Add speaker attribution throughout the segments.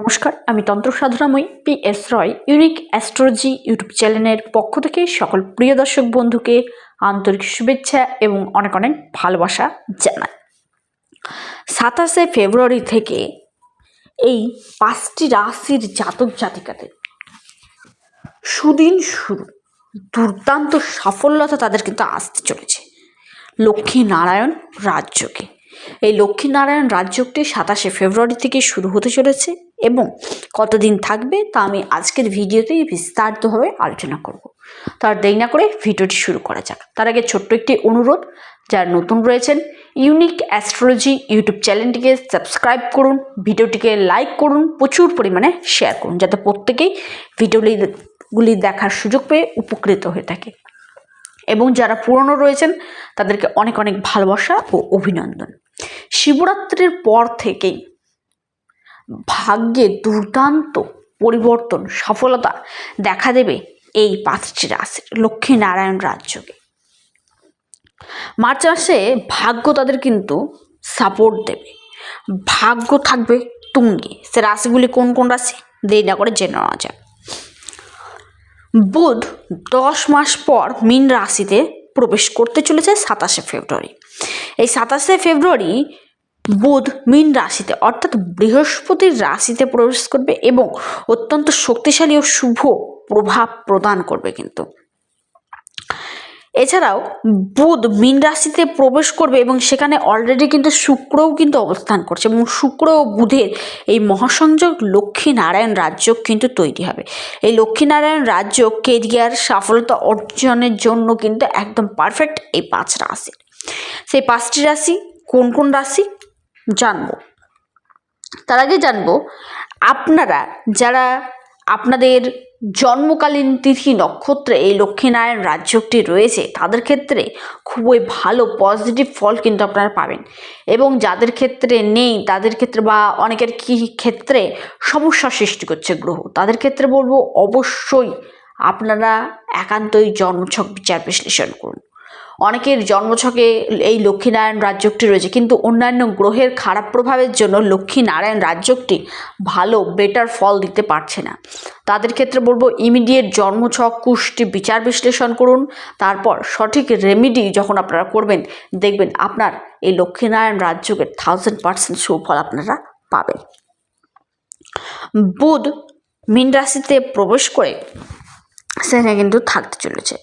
Speaker 1: নমস্কার, আমি তন্ত্র সাধনাময়ী P S Roy unique astrology YouTube চ্যানেলের পক্ষ থেকে সকল প্রিয় দর্শক বন্ধুকে আন্তরিক শুভেচ্ছা এবং অনেক অনেক ভালোবাসা জানাই। সাতাশে ফেব্রুয়ারি থেকে এই পাঁচটি রাশির জাতক জাতিকাদের সুদিন শুরু। দুর্দান্ত সাফল্যতা তাদের কিন্তু আসতে চলেছে। লক্ষ্মী নারায়ণ রাজযোগে এই লক্ষ্মীনারায়ণ রাজযোগটি সাতাশে ফেব্রুয়ারি থেকে শুরু হতে চলেছে এবং কতদিন থাকবে তা আমি আজকের ভিডিওতেই বিস্তারিতভাবে আলোচনা করব। তার দেরি না করে ভিডিওটি শুরু করা যাক। তার আগে ছোট্ট একটি অনুরোধ, যারা নতুন রয়েছেন ইউনিক অ্যাস্ট্রোলজি ইউটিউব চ্যানেলটিকে সাবস্ক্রাইব করুন, ভিডিওটিকে লাইক করুন, প্রচুর পরিমাণে শেয়ার করুন, যাতে প্রত্যেকেই ভিডিওগুলি দেখার সুযোগ পেয়ে উপকৃত হয়ে থাকে। এবং যারা পুরনো রয়েছেন, তাদেরকে অনেক অনেক ভালোবাসা ও অভিনন্দন। শিবরাত্রির পর থেকেই ভাগ্যে দুর্দান্ত পরিবর্তন, সফলতা দেখা দেবে এই পাঁচটি রাশির লক্ষ্মী নারায়ণ রাজ্যকে। মার্চ মাসে ভাগ্য তাদের কিন্তু সাপোর্ট দেবে। ভাগ্য থাকবে তুঙ্গে। সে রাশিগুলি কোন কোন রাশি? দেরি না করে জেনে নেওয়া যায় বুধ দশ মাস পর মীন রাশিতে প্রবেশ করতে চলেছে সাতাশে ফেব্রুয়ারি। এই সাতাশে ফেব্রুয়ারি বুধ, মীন রাশিতে, অর্থাৎ বৃহস্পতির রাশিতে প্রবেশ করবে এবং অত্যন্ত শক্তিশালী ও শুভ প্রভাব প্রদান করবে কিন্তু। এছাড়াও বুধ, মীন রাশিতে প্রবেশ করবে এবং সেখানে অলরেডি কিন্তু শুক্রও কিন্তু অবস্থান করছে এবং শুক্র ও বুধের এই মহাসংযোগ লক্ষ্মীনারায়ণ রাজ্য কিন্তু তৈরি হবে। এই লক্ষ্মীনারায়ণ রাজ্য কেরিয়ার সফলতা অর্জনের জন্য কিন্তু একদম পারফেক্ট এই পাঁচ রাশি সেই পাঁচটি রাশি কোন কোন রাশি জানব। তার আগে জানব, আপনারা যারা আপনাদের জন্মকালীন তিথি নক্ষত্রে এই লক্ষ্মীনারায়ণ রাজ্যটি রয়েছে, তাদের ক্ষেত্রে খুবই ভালো পজিটিভ ফল কিন্তু আপনারা পাবেন এবং যাদের ক্ষেত্রে নেই, তাদের ক্ষেত্রে বা অনেকের কি ক্ষেত্রে সমস্যা সৃষ্টি করছে গ্রহ, তাদের ক্ষেত্রে বলব অবশ্যই আপনারা একান্তই জন্মছক বিচার বিশ্লেষণ করুন। অনেকের জন্মছকে এই লক্ষ্মীনারায়ণ রাজ্যটি রয়েছে, কিন্তু অন্যান্য গ্রহের খারাপ প্রভাবের জন্য লক্ষ্মীনারায়ণ রাজ্যটি ভালো বেটার ফল দিতে পারছে না। তাদের ক্ষেত্রে বলব ইমিডিয়েট জন্মছক, কুষ্টি বিচার বিশ্লেষণ করুন, তারপর সঠিক রেমিডি যখন আপনারা করবেন, দেখবেন আপনার এই লক্ষ্মীনারায়ণ রাজ্যকে থাউজেন্ড পার্সেন্ট সুফল আপনারা পাবেন। বুধ মীন রাশিতে প্রবেশ করে সেখানে কিন্তু থাকতে চলেছে।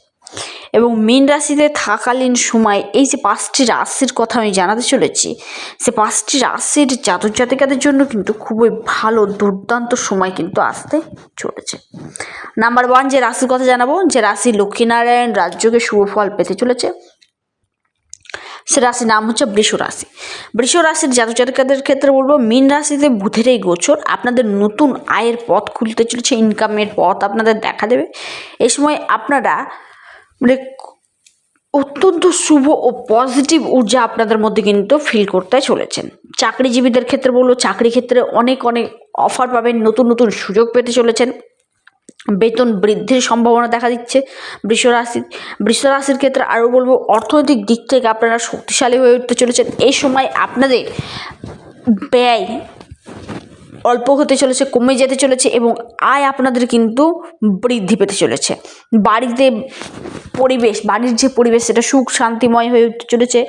Speaker 1: এবং মীন রাশিতে থাকালীন সময় এই যে পাঁচটি রাশির কথা আমি জানাতে চলেছি, সে পাঁচটি রাশির জাতক জাতিকাদের জন্য কিন্তু খুবই ভালো, দুর্দান্ত সময় কিন্তু আসতে চলেছে। নাম্বার ওয়ান যে রাশির কথা জানাব, যে রাশি লক্ষ্মীনারায়ণ রাজ্যকে শুভ ফল পেতে চলেছে। সে রাশির নাম হচ্ছে বৃষ রাশি। বৃষ রাশির জাতক জাতিকাদের ক্ষেত্রে বলব, মীন রাশিতে বুধের এই গোচর আপনাদের নতুন আয়ের পথ খুলতে চলেছে ইনকামের পথ আপনাদের দেখা দেবে। এই সময় আপনারা মানে অত্যন্ত শুভ ও পজিটিভ ঊর্জা আপনাদের মধ্যে কিন্তু ফিল করতে চলেছেন। চাকরিজীবীদের ক্ষেত্রে বলব, চাকরি ক্ষেত্রে অনেক অনেক অফার পাবেন, নতুন নতুন সুযোগ পেতে চলেছেন। বেতন বৃদ্ধির সম্ভাবনা দেখা দিচ্ছে বৃষরাশি, বৃষরাশির ক্ষেত্রে আরও বলব, অর্থনৈতিক দিক থেকে আপনারা শক্তিশালী হয়ে উঠতে চলেছেন। এই সময় আপনাদের ব্যয় অল্প হতে চলেছে, কমে যেতে চলেছে এবং আয় আপনাদের কিন্তু বৃদ্ধি পেতে চলেছে। বাড়িতে পরিবেশ, বাড়ির যে পরিবেশ, সেটা সুখ শান্তিময় হয়ে চলেছে।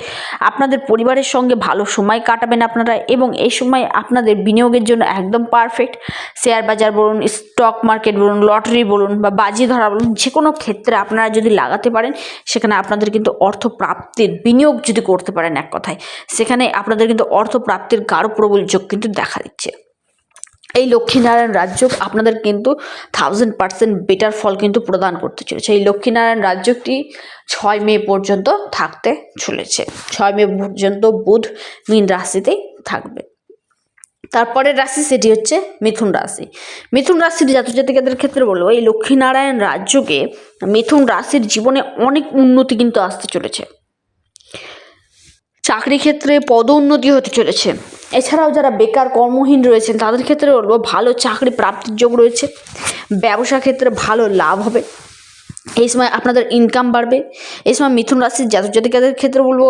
Speaker 1: আপনাদের পরিবারের সঙ্গে ভালো সময় কাটাবেন আপনারা এবং এই সময় আপনাদের বিনিয়োগের জন্য একদম পারফেক্ট শেয়ার বাজার বলুন স্টক মার্কেট বলুন লটারি বলুন বা বাজি ধরা বলুন যে কোনো ক্ষেত্রে আপনারা যদি লাগাতে পারেন, সেখানে আপনাদের কিন্তু অর্থ প্রাপ্তির বিনিয়োগ যদি করতে পারেন এক কথায়, সেখানে আপনাদের কিন্তু অর্থ প্রাপ্তির গাঢ় প্রবল যোগ কিন্তু দেখা দিচ্ছে। এই লক্ষ্মীনারায়ণ রাজ্য আপনাদের কিন্তু থাউজেন্ড পার্সেন্ট বেটার ফল কিন্তু প্রদান করতে চলেছে। এই লক্ষ্মীনারায়ণ রাজ্যটি ছয় মে পর্যন্ত থাকতে চলেছে। ছয় মে পর্যন্ত বুধ মীন রাশিতেই থাকবে। তারপরের রাশি সেটি হচ্ছে মিথুন রাশি। মিথুন রাশির জাতক জাতিকাদের ক্ষেত্রে বলব, এই লক্ষ্মীনারায়ণ রাজ্যকে মিথুন রাশির জীবনে অনেক উন্নতি কিন্তু আসতে চলেছে। চাকরি ক্ষেত্রে পদোন্নতি হতে চলেছে। এছাড়াও যারা বেকার কর্মহীন রয়েছেন, তাদের ক্ষেত্রে বলব ভালো চাকরি প্রাপ্তির যোগ রয়েছে। ব্যবসা ক্ষেত্রে ভালো লাভ হবে। এই সময় আপনাদের ইনকাম বাড়বে। এই সময় মিথুন রাশির জাতক জাতিকাদের ক্ষেত্রে বলব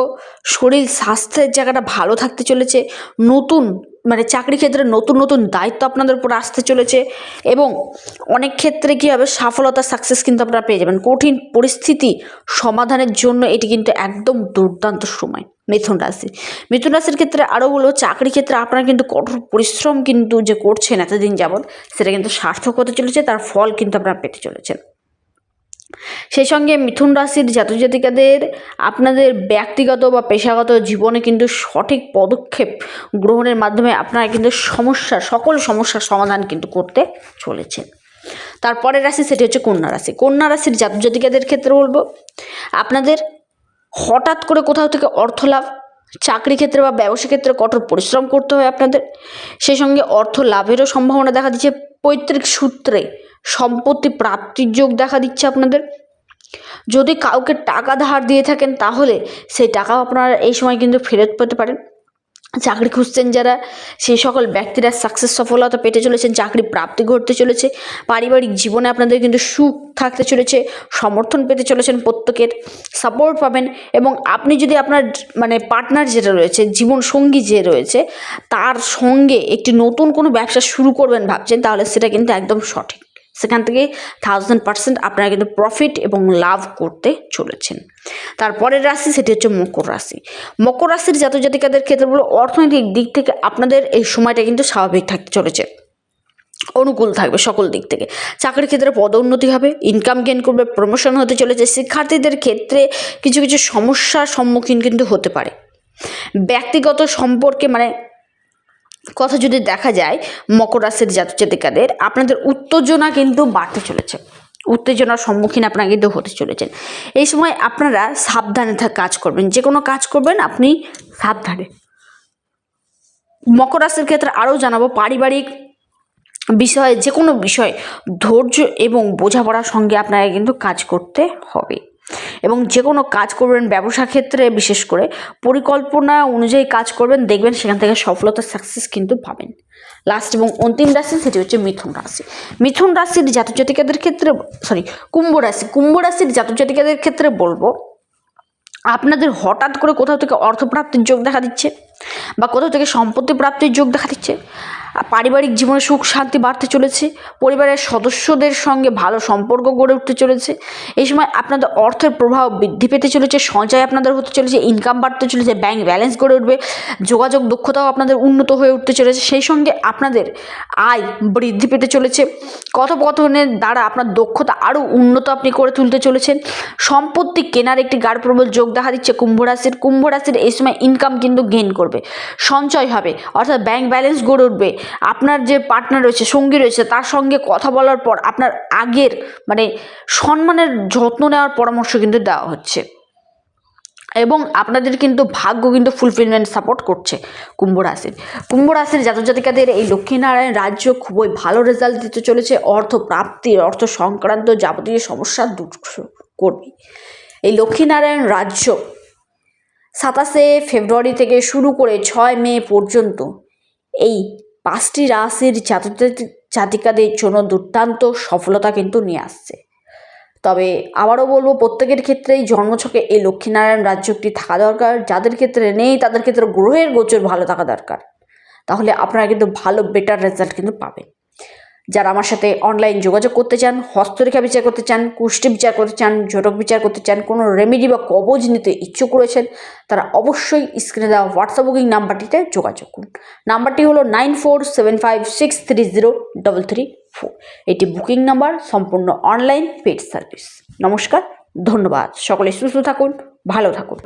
Speaker 1: শরীর স্বাস্থ্যের জায়গাটা ভালো থাকতে চলেছে। নতুন মানে চাকরি ক্ষেত্রে নতুন নতুন দায়িত্ব আপনাদের উপর আসতে চলেছে এবং অনেক ক্ষেত্রে কী হবে সফলতা সাকসেস কিন্তু আপনারা পেয়ে যাবেন। কঠিন পরিস্থিতি সমাধানের জন্য এটি কিন্তু একদম দুর্দান্ত সময়। মিথুন রাশি। মিথুন রাশির ক্ষেত্রে আরও বলব, চাকরি ক্ষেত্রে আপনারা কিন্তু কঠোর পরিশ্রম কিন্তু যে করছেন এতদিন যাবৎ, সেটা কিন্তু সার্থক হতে চলেছে, তার ফল কিন্তু আপনারা পেতে চলেছেন। সেই সঙ্গে মিথুন রাশির জাতক জাতিকাদের আপনাদের ব্যক্তিগত বা পেশাগত জীবনে কিন্তু সঠিক পদক্ষেপ গ্রহণের মাধ্যমে আপনারা কিন্তু সমস্যা, সকল সমস্যার সমাধান কিন্তু করতে চলেছেন। তারপরের রাশি সেটি হচ্ছে কন্যা রাশি। কন্যা রাশির জাতক জাতিকাদের ক্ষেত্রে বলব, আপনাদের হঠাৎ করে কোথাও থেকে অর্থ লাভ, চাকরি ক্ষেত্রে বা ব্যবসা ক্ষেত্রে কঠোর পরিশ্রম করতে হয় আপনাদের। সেই সঙ্গে অর্থ লাভেরও সম্ভাবনা দেখা দিচ্ছে। পৈতৃক সূত্রে সম্পত্তি প্রাপ্তির যোগ দেখা দিচ্ছে আপনাদের। যদি কাউকে টাকা ধার দিয়ে থাকেন, তাহলে সেই টাকাও আপনারা এই সময় কিন্তু ফেরত পেতে পারেন। চাকরি খুঁজছেন যারা, সেই সকল ব্যক্তিরা সাকসেস সফলতা পেতে চলেছেন, চাকরি প্রাপ্তি ঘটতে চলেছে, পারিবারিক জীবনে আপনাদের কিন্তু সুখ থাকতে চলেছে, সমর্থন পেতে চলেছেন প্রত্যেকের সাপোর্ট পাবেন এবং আপনি যদি আপনার মানে পার্টনার যেটা রয়েছে, জীবন সঙ্গী যে রয়েছে, তার সঙ্গে একটি নতুন কোনো ব্যবসা শুরু করবেন ভাবছেন, তাহলে সেটা কিন্তু একদম সঠিক। সেখান থেকে থাউজেন্ড পার্সেন্ট আপনারা কিন্তু প্রফিট এবং লাভ করতে চলেছেন। তারপরের রাশি সেটি হচ্ছে মকর রাশি। মকর রাশির জাতক জাতিকাদের ক্ষেত্রে বলো অর্থনৈতিক দিক থেকে আপনাদের এই সময়টা কিন্তু স্বাভাবিক থাকতে চলেছে। অনুকূল থাকবে সকল দিক থেকে। চাকরির ক্ষেত্রে পদোন্নতি হবে ইনকাম গেন করবে প্রমোশন হতে চলেছে। শিক্ষার্থীদের ক্ষেত্রে কিছু কিছু সমস্যার সম্মুখীন কিন্তু হতে পারে। ব্যক্তিগত সম্পর্কে মানে কথা যদি দেখা যায়, মকর রাশির জাতক জাতিকাদের, আপনাদের উত্তেজনা কিন্তু বাড়তে চলেছে। উত্তেজনার সম্মুখীন আপনারা কিন্তু হতে চলেছেন। এই সময় আপনারা সাবধানে কাজ করবেন। যে কোনো কাজ করবেন, আপনি সাবধানে। মকর রাশির ক্ষেত্রে আরও জানাব, পারিবারিক বিষয়ে, যে কোনো বিষয়ে ধৈর্য এবং বোঝাপড়ার সঙ্গে আপনাকে কিন্তু কাজ করতে হবে। এবং যে কোনো কাজ করবেন ব্যবসা ক্ষেত্রে, বিশেষ করে পরিকল্পনা অনুযায়ী কাজ করবেন, দেখবেন সেখান থেকে সফলতা সাকসেস কিন্তু পাবেন। লাস্ট এবং অন্তিম রাশি সেটি হচ্ছে মিথুন রাশি। মিথুন রাশির জাতক জাতিকাদের ক্ষেত্রে সরি কুম্ভ রাশি। কুম্ভ রাশির জাতক জাতিকাদের ক্ষেত্রে বলব, আপনাদের হঠাৎ করে কোথাও থেকে অর্থপ্রাপ্তির যোগ দেখা দিচ্ছে বা কোথাও থেকে সম্পত্তি প্রাপ্তির যোগ দেখা দিচ্ছে। পারিবারিক জীবনে সুখ, শান্তি বাড়তে চলেছে, পরিবারের সদস্যদের সঙ্গে ভালো সম্পর্ক গড়ে উঠতে চলেছে, এই সময় আপনাদের অর্থের প্রভাব বৃদ্ধি পেতে চলেছে, সঞ্চয় আপনাদের হতে চলেছে ইনকাম বাড়তে চলেছে ব্যাংক ব্যালেন্স গড়ে উঠবে, যোগাযোগ দক্ষতাও আপনাদের উন্নত হয়ে উঠতে চলেছে, সেই সঙ্গে আপনাদের আয় বৃদ্ধি পেতে চলেছে, কথোপকথনের দ্বারা আপনার দক্ষতা আরও উন্নত আপনি করে তুলতে চলেছেন, সম্পত্তি কেনার একটি গাঢ় প্রবল যোগ দেখা দিচ্ছে কুম্ভ রাশির কুম্ভ রাশির এই সময় ইনকাম কিন্তু গেইন করবে, সঞ্চয় হবে, অর্থাৎ ব্যাংক ব্যালেন্স গড়ে উঠবে আপনার যে পার্টনার রয়েছে, সঙ্গী রয়েছে, তার সঙ্গে কথা বলার পর আপনার আগের মানে সম্মানের যত্ন নেওয়ার পরামর্শ কিন্তু দেওয়া হচ্ছে। এবং আপনাদের কিন্তু ভাগ্য কিন্তু ফুলফিলমেন্ট সাপোর্ট করছে কুম্ভ রাশির। কুম্ভ রাশির জাতক জাতিকাদের এই লক্ষ্মীনারায়ণ রাজ্য খুবই ভালো রেজাল্ট দিতে চলেছে। অর্থ প্রাপ্তির অর্থ সংক্রান্ত যাবতীয় সমস্যা দূর করবে। এই লক্ষ্মীনারায়ণ রাজ্য সাতাশে ফেব্রুয়ারি থেকে শুরু করে ছয় মে পর্যন্ত এই পাঁচটি রাশির ছাত্রছাত্রী ছাত্রিকাদের জন্য দুর্দান্ত সফলতা কিন্তু নিয়ে আসছে। তবে আবারও বলব, প্রত্যেকের ক্ষেত্রেই জন্মছকে এই লক্ষ্মীনারায়ণ রাজ্যটি থাকা দরকার। যাদের ক্ষেত্রে নেই, তাদের ক্ষেত্রে গ্রহের গোচর ভালো থাকা দরকার। তাহলে আপনারা কিন্তু ভালো বেটার রেজাল্ট কিন্তু পাবেন। যারা আমার সাথে অনলাইন যোগাযোগ করতে চান, হস্তরেখা বিচার করতে চান, কুষ্টি বিচার করতে চান জটক বিচার করতে চান, কোনো রেমেডি বা কবজ নিতে ইচ্ছুক রয়েছেন, তারা অবশ্যই স্ক্রিনে দেওয়া হোয়াটসঅ্যাপ বুকিং নাম্বারটিতে যোগাযোগ করুন। নাম্বারটি হলো nine four seven five six three zero double three four এটি বুকিং নাম্বার সম্পূর্ণ অনলাইন পেড সার্ভিস নমস্কার, ধন্যবাদ। সকলে সুস্থ থাকুন, ভালো থাকুন।